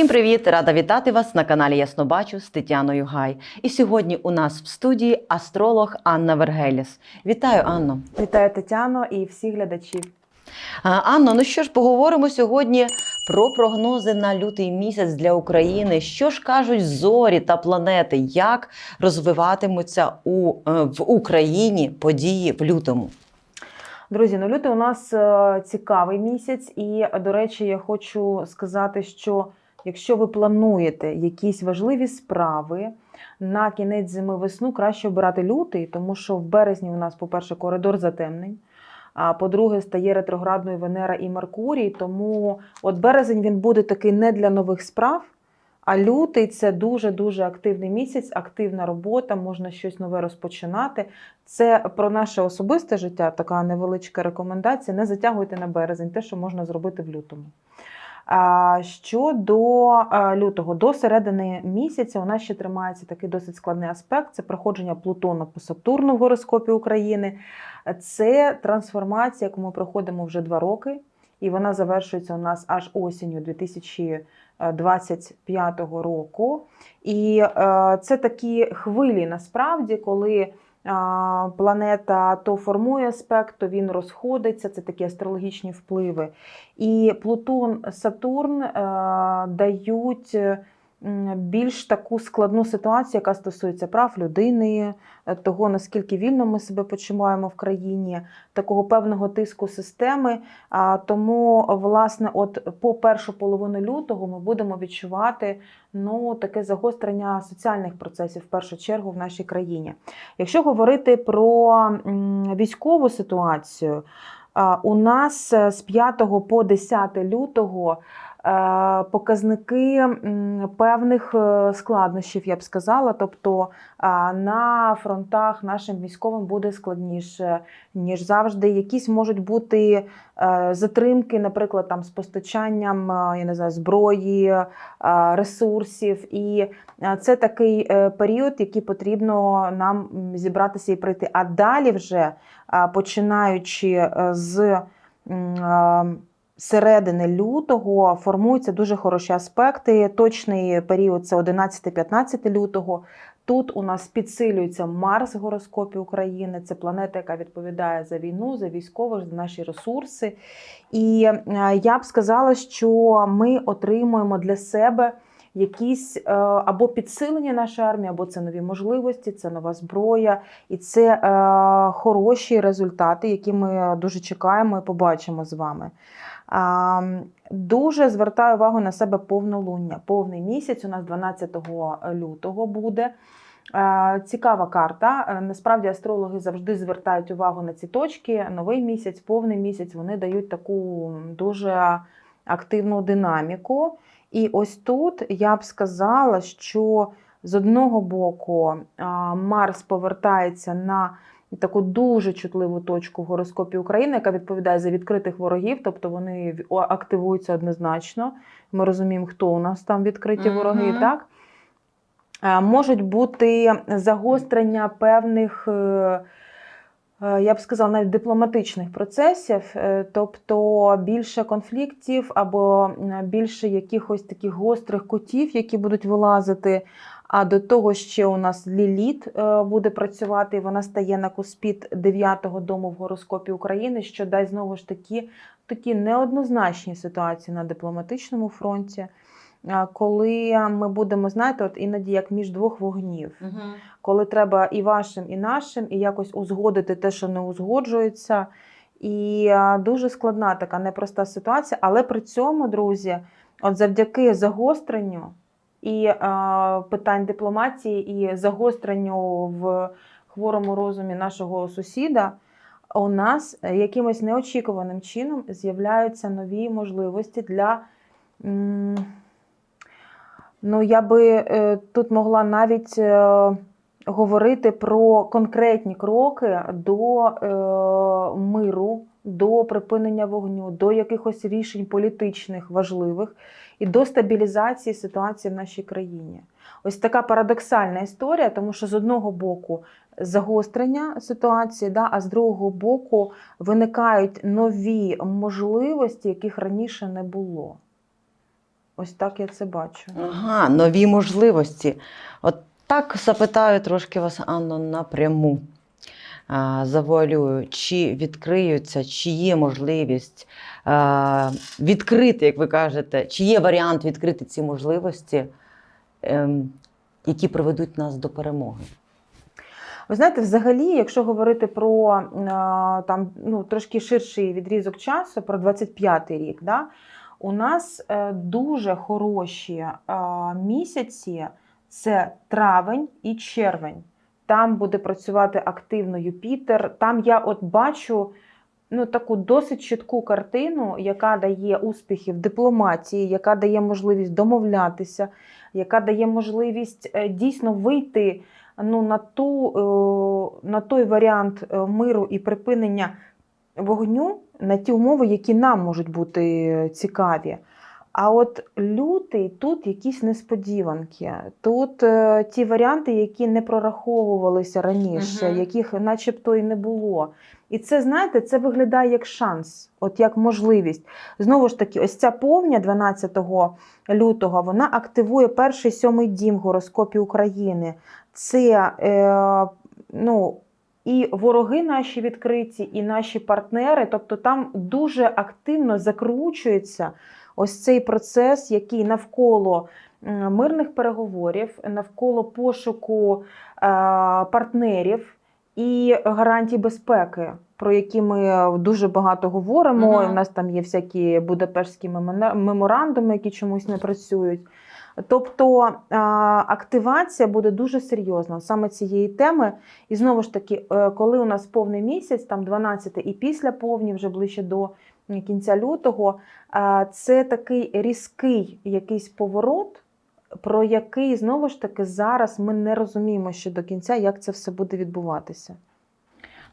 Всім привіт! Рада вітати вас на каналі Яснобачу з Тетяною Гай. І сьогодні у нас в студії астролог Анна Вергеліс. Вітаю, Анно. Вітаю Тетяно і всіх глядачів. Анно, ну що ж, поговоримо сьогодні про прогнози на лютий місяць для України. Що ж кажуть зорі та планети, як розвиватимуться у, е, в Україні події в лютому? Друзі, ну лютий у нас е, цікавий місяць, і до речі, я хочу сказати, що якщо ви плануєте якісь важливі справи на кінець зими весну, краще обирати лютий, тому що в березні у нас, по-перше, коридор затемнень. А по-друге, стає ретроградною Венера і Меркурій. Тому от березень він буде такий не для нових справ. А лютий це дуже-дуже активний місяць, активна робота, можна щось нове розпочинати. Це про наше особисте життя, така невеличка рекомендація. Не затягуйте на березень, те, що можна зробити в лютому. Щодо е, лютого, до середини місяця у нас ще тримається такий досить складний аспект: це проходження Плутона по Сатурну в гороскопі України. Це трансформація, яку ми проходимо вже два роки, і вона завершується у нас аж осінню 2025 року. І е, це такі хвилі насправді, коли планета то формує аспект, то він розходиться. Це такі астрологічні впливи. І Плутон, Сатурн е, дають. Більш таку складну ситуацію, яка стосується прав людини, е, того наскільки вільно ми себе почуваємо в країні, такого певного тиску системи. А тому, власне, от по першу половину лютого ми будемо відчувати ну, таке загострення соціальних процесів в першу чергу в нашій країні. Якщо говорити про військову ситуацію, у нас е, з 5 по 10 лютого показники певних е, складнощів, я б сказала. Тобто на фронтах нашим військовим буде складніше, ніж завжди. Якісь можуть бути е, затримки, наприклад, там з постачанням е, я не знаю, зброї, е, ресурсів. І е, це такий е, період, який потрібно нам зібратися і пройти. А далі вже починаючи е, з середини лютого, формуються дуже хороші аспекти. Точний період це 11-15 лютого. Тут у нас підсилюється Марс в гороскопі України. Це планета, яка відповідає за війну, за військових, за наші ресурси. І е, я б сказала, що ми отримуємо для себе якісь е, або підсилення нашої армії, або це нові можливості, це нова зброя, і це е, хороші результати, які ми дуже чекаємо і побачимо з вами. Дуже звертаю увагу на себе повнолуння. Повний місяць у нас 12 лютого буде. Е, Цікава карта. Е, Насправді астрологи завжди звертають увагу на ці точки. Новий місяць, повний місяць вони дають таку дуже активну динаміку. І ось тут я б сказала, що з одного боку Марс повертається на таку дуже чутливу точку в гороскопі України, яка відповідає за відкритих ворогів, тобто вони активуються однозначно. Ми розуміємо, хто у нас там відкриті Мгм. вороги, так? Е, Можуть бути загострення певних, е, е, я б сказала, навіть дипломатичних процесів, тобто більше конфліктів або більше якихось таких гострих кутів, які будуть вилазити. А до того ще у нас Ліліт е, буде працювати, і вона стає на куспід 9-го дому в гороскопі України, що дасть знову ж таки такі неоднозначні ситуації на дипломатичному фронті. Коли ми будемо, знаєте, от іноді як між двох вогнів, коли треба і вашим, і нашим, і якось узгодити те, що не узгоджується. І дуже складна така непроста ситуація, але при цьому, друзі, от завдяки загостренню і а, питань дипломатії, і загостренню в хворому розумі нашого сусіда, у нас е, якимось неочікуваним чином з'являються нові можливості для. Ну, я би е, тут могла навіть е, говорити про конкретні кроки до е, миру, до припинення вогню, до якихось рішень політичних важливих і до стабілізації ситуації в нашій країні. Ось така парадоксальна історія, тому що з одного боку загострення ситуації, да, а з другого боку виникають нові можливості, яких раніше не було. Ось так я це бачу. Ага, нові можливості. От так запитаю трошки вас, Анно, напряму. Завуалюю, чи відкриються, чи є можливість відкрити, як ви кажете, чи є варіант відкрити ці можливості, ем, які приведуть нас до перемоги? Ви знаєте, взагалі, якщо говорити про там ну трошки ширший відрізок часу, про 25-й рік, да, у нас е, дуже хороші місяці це травень і червень. Там буде працювати активно Юпітер. Там я от бачу ну, таку досить чітку картину, яка дає успіхи в дипломатії, яка дає можливість домовлятися, яка дає можливість е, дійсно вийти ну, на, ту, е, на той варіант е, миру і припинення вогню, на ті умови, які нам можуть бути цікаві. А от лютий тут якісь несподіванки. Тут е, ті варіанти, які не прораховувалися раніше, Мгм. яких начебто і не було. І це, знаєте, це виглядає як шанс, от як можливість. Знову ж таки, ось ця повня 12 лютого вона активує перший сьомий дім в гороскопі України. Це е, ну, і вороги наші відкриті, і наші партнери. Тобто там дуже активно закручується ось цей процес, який навколо мирних переговорів, навколо пошуку е, партнерів і гарантій безпеки, про які ми дуже багато говоримо. Мгм. У нас там є всякі будапештські меморандуми, які чомусь не працюють. Тобто активація буде дуже серйозна саме цієї теми. І знову ж таки, е, коли у нас повний місяць, там 12 і після повні, вже ближче до кінця лютого, це такий різкий якийсь поворот, про який знову ж таки зараз ми не розуміємо ще до кінця, як це все буде відбуватися.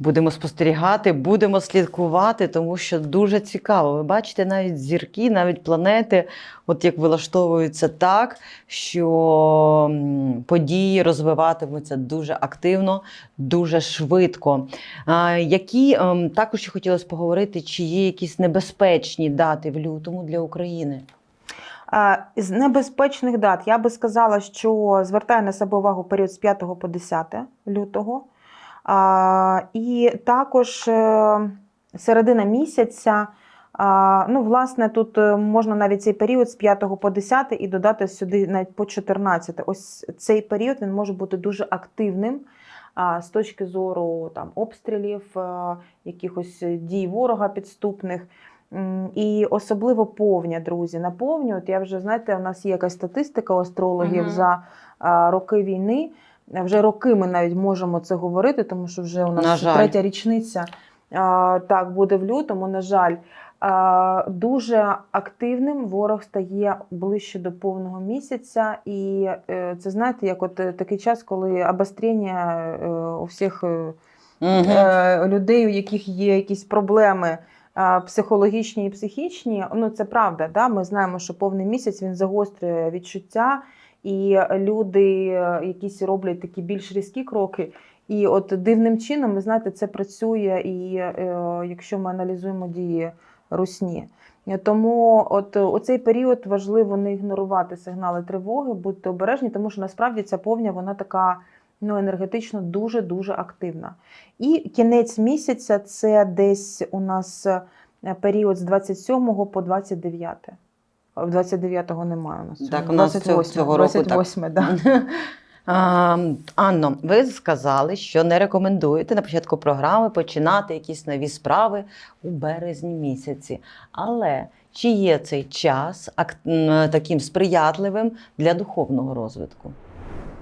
Будемо спостерігати, будемо слідкувати, тому що дуже цікаво. Ви бачите, навіть зірки, навіть планети, от як вилаштовуються так, що події розвиватимуться дуже активно, дуже швидко. Які ем, також хотілося поговорити, чи є якісь небезпечні дати в лютому для України? З небезпечних дат я би сказала, що звертає на себе увагу період з 5 по 10 лютого. І також е, середина місяця. Ну, власне, тут е, можна навіть цей період з 5 по 10 і додати сюди навіть по 14. Ось цей період він може бути дуже активним з точки зору там, обстрілів, е, якихось дій ворога підступних. І особливо повня, друзі. На повню, от я вже знаєте, у нас є якась статистика у астрологів Мгм. за роки війни. Вже роки ми навіть можемо це говорити, тому що вже у нас На третя річниця а, так буде в лютому. На жаль, а, дуже активним ворог стає ближче до повного місяця, і е, це знаєте, як от е, такий час, коли обострення е, у всіх. Угу. людей, у яких є якісь проблеми психологічні і психічні, ну це правда. Да? Ми знаємо, що повний місяць він загострює відчуття, і люди е, якісь роблять такі більш різкі кроки. І от дивним чином, ви знаєте, це працює, і е, якщо ми аналізуємо дії русні. Тому от у цей період важливо не ігнорувати сигнали тривоги, будьте обережні, тому що насправді ця повня вона така ну, енергетично дуже дуже активна. І кінець місяця це десь у нас е, період з 27 по 29. А, 29-го немає у нас. Так, у нас цього- цього року так. 28, да. А, Анно, ви сказали, що не рекомендуєте на початку програми починати якісь нові справи у березні місяці. Але чи є цей час ак- таким сприятливим для духовного розвитку?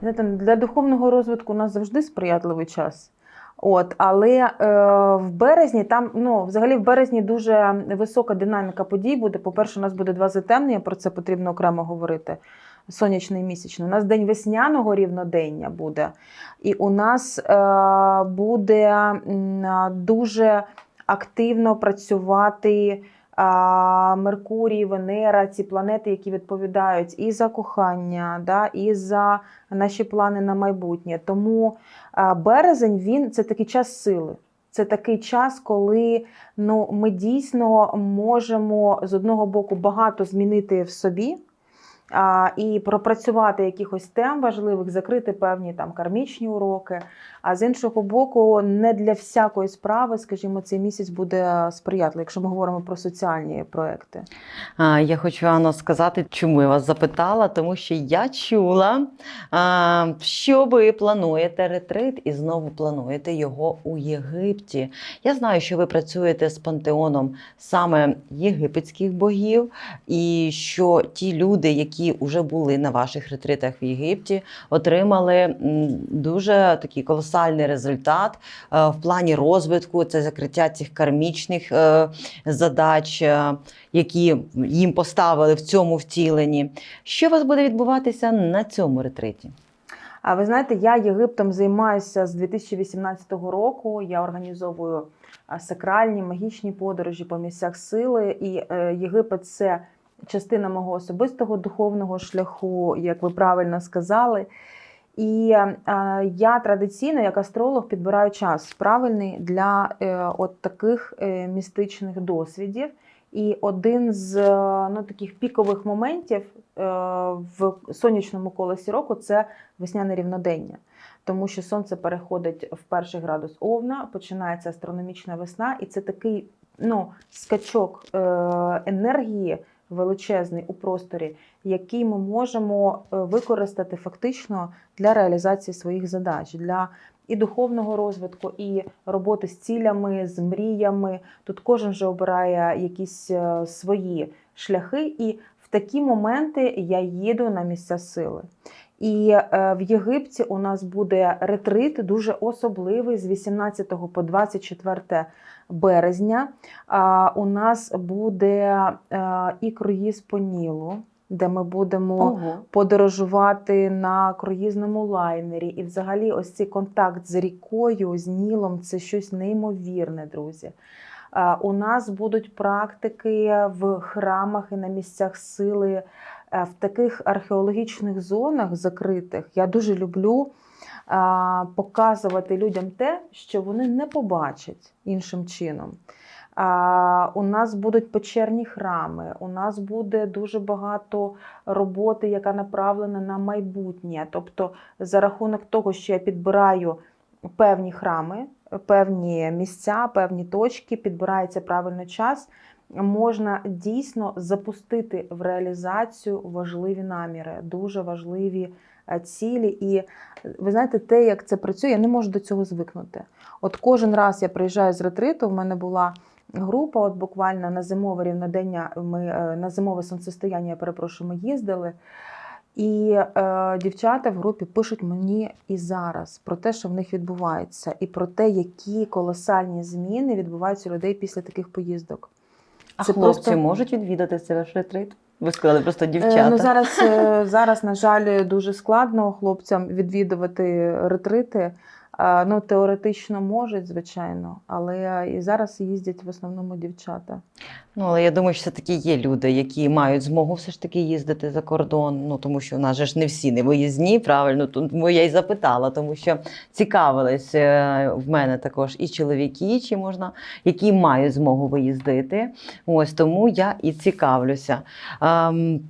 Знаєте, для духовного розвитку у нас завжди сприятливий час. От, але е, в березні там, ну, взагалі, в березні дуже висока динаміка подій буде. По-перше, у нас буде два затемнення, про це потрібно окремо говорити. Сонячний місячний. У нас день весняного рівнодення буде, і у нас е, буде дуже активно працювати Меркурій, Венера, ці планети, які відповідають і за кохання, да, і за наші плани на майбутнє. Тому березень він це такий час сили. Це такий час, коли ну, ми дійсно можемо з одного боку багато змінити в собі. А, і пропрацювати якихось тем важливих, закрити певні там кармічні уроки. А з іншого боку, не для всякої справи, скажімо, цей місяць буде сприятливий, якщо ми говоримо про соціальні проекти. Я хочу Анна сказати, чому я вас запитала, тому що я чула, що ви плануєте ретрит і знову плануєте його у Єгипті. Я знаю, що ви працюєте з пантеоном саме єгипетських богів, і що ті люди, які вже були на ваших ретритах в Єгипті, отримали дуже такий колосальний результат е, в плані розвитку, це закриття цих кармічних е, задач, е, які їм поставили в цьому втіленні. Що у вас буде відбуватися на цьому ретриті? А ви знаєте, я Єгиптом займаюся з 2018 року. Я організовую сакральні магічні подорожі по місцях сили. І Єгипет це частина мого особистого духовного шляху, як ви правильно сказали. І е, я традиційно, як астролог, підбираю час правильний для е, от таких е, містичних досвідів. І один з ну, таких пікових моментів в сонячному колесі року це весняне рівнодення. Тому що сонце переходить в перший градус Овна, починається астрономічна весна, і це такий ну, скачок енергії величезний у просторі, який ми можемо е, використати фактично для реалізації своїх задач, для і духовного розвитку, і роботи з цілями, з мріями. Тут кожен вже обирає якісь е, свої шляхи, і в такі моменти я їду на місця сили. І е, в Єгипті у нас буде ретрит дуже особливий з 18 по 24 березня. У нас буде е, і круїз по Нілу, де ми будемо Ого. подорожувати на круїзному лайнері. І взагалі, ось цей контакт з рікою, з Нілом це щось неймовірне, друзі. У нас будуть практики в храмах і на місцях сили е, в таких археологічних зонах закритих. Я дуже люблю показувати людям те, що вони не побачать іншим чином. У нас будуть печерні храми, у нас буде дуже багато роботи, яка направлена на майбутнє. Тобто, за рахунок того, що я підбираю певні храми, певні місця, певні точки, підбирається правильно час, можна дійсно запустити в реалізацію важливі наміри, дуже важливі цілі. І е, ви знаєте, те, як це працює, я не можу до цього звикнути. От кожен раз я приїжджаю з ретриту, в мене була група, от буквально на зимове рівнодення, ми е, на зимове сонцестояння, я перепрошую, ми їздили. І е, дівчата в групі пишуть мені і зараз про те, що в них відбувається, і про те, які колосальні зміни відбуваються у людей після таких поїздок. А Це хлопці просто- можуть відвідати цей ваш ретрит? Ви сказали просто Е, дівчата. Ну, зараз, е, зараз, на жаль, дуже складно хлопцям відвідувати ретрити. Ну, теоретично можуть, звичайно, але і зараз їздять в основному дівчата. Ну, але я думаю, що все-таки є люди, які мають змогу все ж таки їздити за кордон. Ну тому що у нас же ж не всі не виїзні, правильно. Тому я й запитала, тому що цікавились е, в мене також і чоловіки, чи можна, які мають змогу виїздити. Ось тому я і цікавлюся. Ем,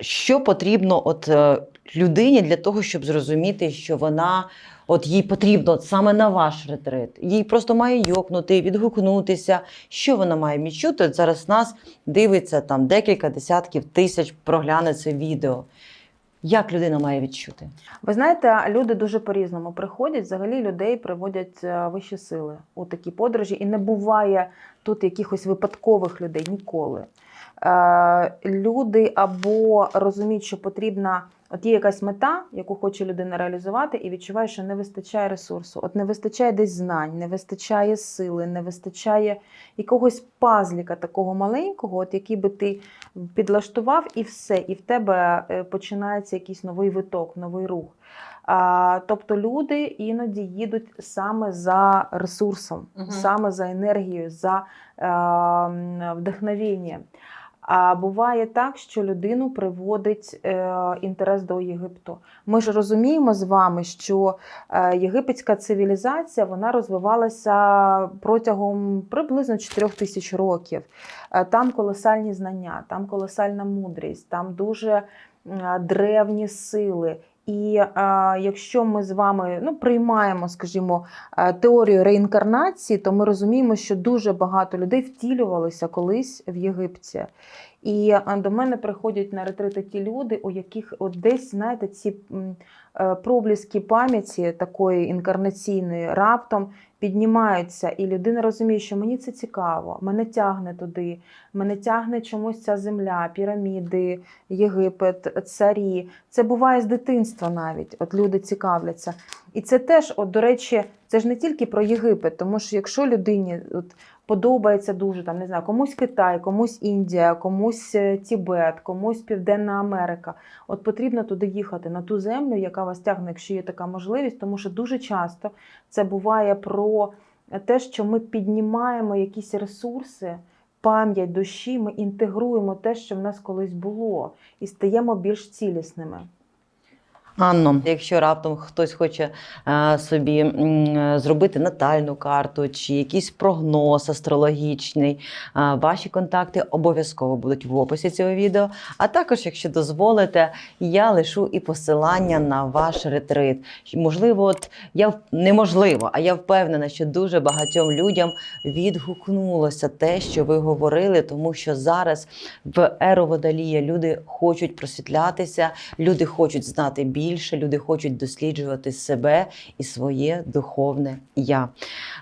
що потрібно от е, людині для того, щоб зрозуміти, що вона от їй потрібно саме на ваш ретрит. Їй просто має йокнути, відгукнутися. Що вона має відчути? Зараз нас дивиться там декілька десятків тисяч, прогляне це відео. Як людина має відчути? Ви знаєте, люди дуже по-різному приходять. Взагалі людей приводять е, вищі сили у такі подорожі, і не буває тут якихось випадкових людей ніколи. Е, люди або розуміють, що потрібна. От є якась мета, яку хоче людина реалізувати, і відчуває, що не вистачає ресурсу. От не вистачає десь знань, не вистачає сили, не вистачає якогось пазліка такого маленького, от який би ти підлаштував, і все, і в тебе е, починається якийсь новий виток, новий рух. А, тобто люди іноді їдуть саме за ресурсом, Мгм. саме за енергією, за е, вдохновенням. А буває так, що людину приводить е, інтерес до Єгипту. Ми ж розуміємо з вами, що е, єгипетська цивілізація вона розвивалася протягом приблизно 4 тисяч років. Е, Там колосальні знання, там колосальна мудрість, там дуже древні сили. І е, якщо ми з вами ну, приймаємо, скажімо, е, теорію реінкарнації, то ми розуміємо, що дуже багато людей втілювалися колись в Єгипті. І е, до мене приходять на ретрити ті люди, у яких от десь, знаєте, ці е, пробліски пам'яті такої інкарнаційної раптом піднімаються, і людина розуміє, що мені це цікаво, мене тягне туди, мене тягне чомусь ця земля, піраміди, Єгипет, царі. Це буває з дитинства навіть. От люди цікавляться. І це теж, от, до речі, це ж не тільки про Єгипет, тому що якщо людині от, подобається дуже там, не знаю, комусь Китай, комусь Індія, комусь е, Тібет, комусь Південна Америка. От потрібно туди їхати на ту землю, яка вас тягне, якщо є така можливість, тому що дуже часто це буває про те, що ми піднімаємо якісь ресурси. Пам'ять душі, ми інтегруємо те, що в нас колись було, і стаємо більш цілісними. Анно, якщо раптом хтось хоче е, собі е, зробити натальну карту чи якийсь прогноз астрологічний, е, ваші контакти обов'язково будуть в описі цього відео. А також, якщо дозволите, я лишу і посилання на ваш ретрит. Можливо, от я неможливо, а я впевнена, що дуже багатьом людям відгукнулося те, що ви говорили, тому що зараз в еру водолія люди хочуть просвітлятися, люди хочуть знати більше, люди хочуть досліджувати себе і своє духовне я.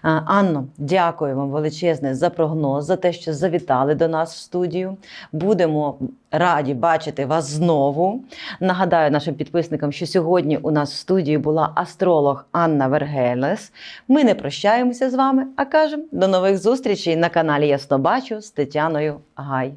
Анно, дякую вам величезне за прогноз, за те, що завітали до нас в студію. Будемо раді бачити вас знову. Нагадаю нашим підписникам, що сьогодні у нас в студії була астролог Анна Вергелес. Ми не прощаємося з вами, а кажемо до нових зустрічей на каналі Ясно Бачу з Тетяною Гай.